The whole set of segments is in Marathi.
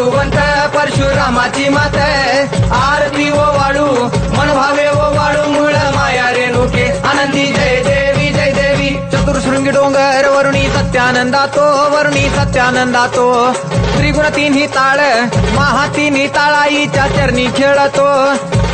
भगवंत परशुरामाची मात आरती व वाळू मनभावे ओ वाडू मुळ माया रेणुके. आनंदी जय देवी जय देवी. चतुर्शृंगी डोंगर वरुणी सत्यानंदा तो वरुणी सत्यानंदा तो त्रिगुण तिन्ही ताळ महा तिन्ही ताळाईच्या चरणी खेळतो.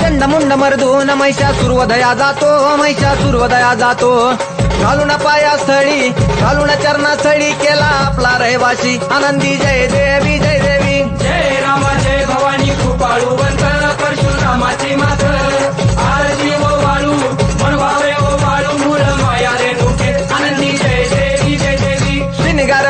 चंड मुंड मरदून मैशा सूर्वदया जातो मैशा सूर्वदया जातो. घालून पाया स्थळी घालून चरणा सळी केला आपला रहिवाशी आनंदी जय देव.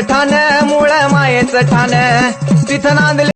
ठाण मुळ मायेचं ठाण. तिथं नांदले